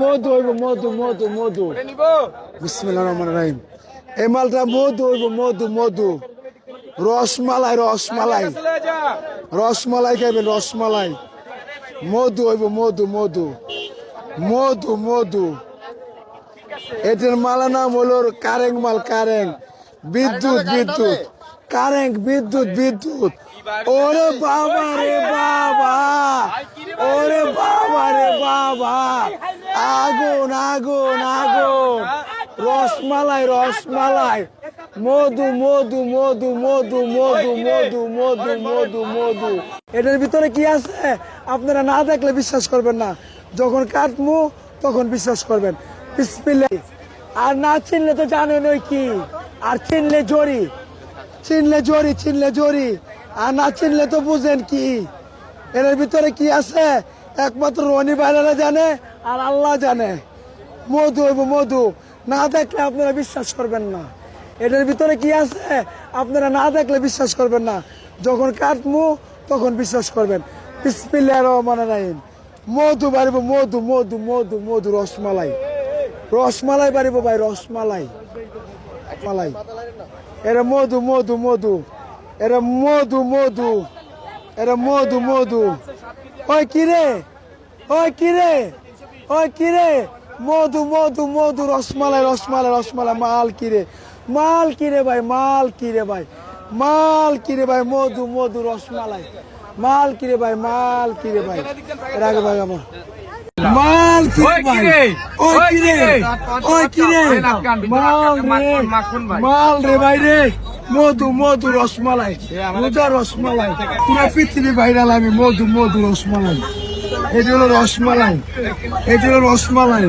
মধু হইব, মধু মধু মধু। বিসমিল্লাহ রহমান রাহিম। এই মালটা মধু হইব, মধু মধু। রসমালাই রসমালাই। রসমালাই খাইবেন, রসমালাই। মধু হইব, মধু মধু। মধু মধু। এটার মালা নাম হলো কারেং মাল, কারেং। বিদ্যুৎ বিদ্যুৎ। কারেং, বিদ্যুৎ বিদ্যুৎ। ওরে বাবা রে বাবা। ওরে বাবা রে বাবা। আগুন আগুন আগুন। রসমালাই রসমালাই। মধু মধু মধু মধু মধু মধু মধু মধু মধু। এটার ভিতরে কি আছে? আপনারা না দেখলে বিশ্বাস করবেন না। যখন কাটমু, তখন বিশ্বাস করবেন। আর না চিনলে তো জানেন ওই কি? আর চিনলে জরি। চিনলে জরি চিনলে জরি। আর না চিনলে তো বুঝেন কি? এর ভিতরে কি আছে? একমাত্র রনি বাইরা জানে। আর আল্লাহ জানে। মধু হইব মধু। না দেখলে আপনারা বিশ্বাস করবেন না। এটার ভিতরে কি আছে? আপনারা না দেখলে বিশ্বাস করবেন না। যখন কাটমু, তখন বিশ্বাস করবেন। রহমান রাহিম। মধু বাড়িব মধু মধু মধু মধু, রসমালাই। রসমালাই বাড়িব ভাই, রসমালাই। মালাই এরা মধু মধু মধু। এরা মধু মধু। এরা মধু মধু। ওই কিরে ওই কিরে ওই কিরে? মধু মধু মধু রসমালাই রসমালাই রসমালাই মাল কিরে? মাল কিরে ভাই মাল কিরে ভাই? মাল কিরে ভাই মধু মধু রসমালাই। মাল কিরে ভাই মাল কিরে ভাই? এর আগে ভাই আমার। মাল কিরে ওই কিরে? ওই কিরে? মাল রে মাল রে ভাই রে। মধু মধু রসমালাই। মধু রসমালাই। পুরো পৃথিবী ভাইরাল আমি মধু মধু রসমালাই। এটি হলো রসমালাই। এটি হলো রসমালাই।